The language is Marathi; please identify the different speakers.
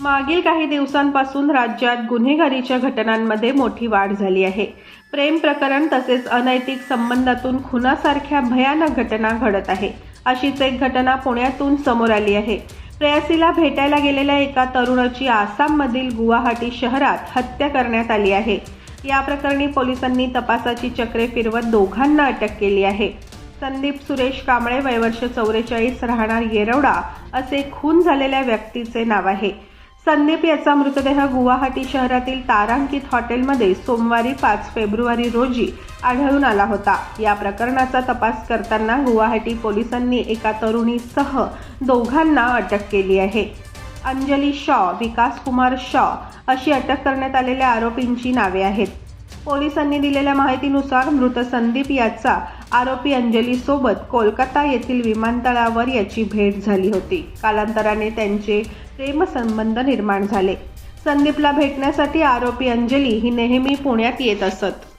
Speaker 1: मागील काही दिवसांपासून राज्यात गुन्हेगारीच्या घटनांमध्ये मोठी वाढ झाली आहे. प्रेम प्रकरण तसेच अनैतिक संबंधातून खुनासारख्या भयानक घटना घडत आहे. अशीच एक घटना पुण्यातून समोर आली आहे. प्रेयसीला भेटायला गेलेल्या एका तरुणाची आसाममधील गुवाहाटी शहरात हत्या करण्यात आली आहे. या प्रकरणी पोलिसांनी तपासाची चक्रे फिरवत दोघांना अटक केली आहे. संदीप सुरेश कांबळे वयवर्ष चौवेचाळीस राहणार येरवडा असे खून झालेल्या व्यक्तीचे नाव आहे. संदीप याचा मृतदेह गुवाहाटी शहरातील तारांकित हॉटेलमध्ये सोमवारी पाच फेब्रुवारी रोजी आढळून आला होता. या प्रकरणाचा तपास करताना गुवाहाटी पोलिसांनी एका तरुणीसह दोघांना अटक केली आहे. अंजली शॉ विकास कुमार शॉ अशी अटक करण्यात आलेल्या आरोपींची नावे आहेत. पोलिसांनी दिलेल्या माहितीनुसार मृत संदीप याचा आरोपी अंजलीसोबत कोलकाता येथील विमानतळावर याची भेट झाली होती. कालांतराने त्यांचे प्रेमसंबंध निर्माण झाले. संदीपला भेटण्यासाठी आरोपी अंजली ही नेहमी पुण्यात येत असत.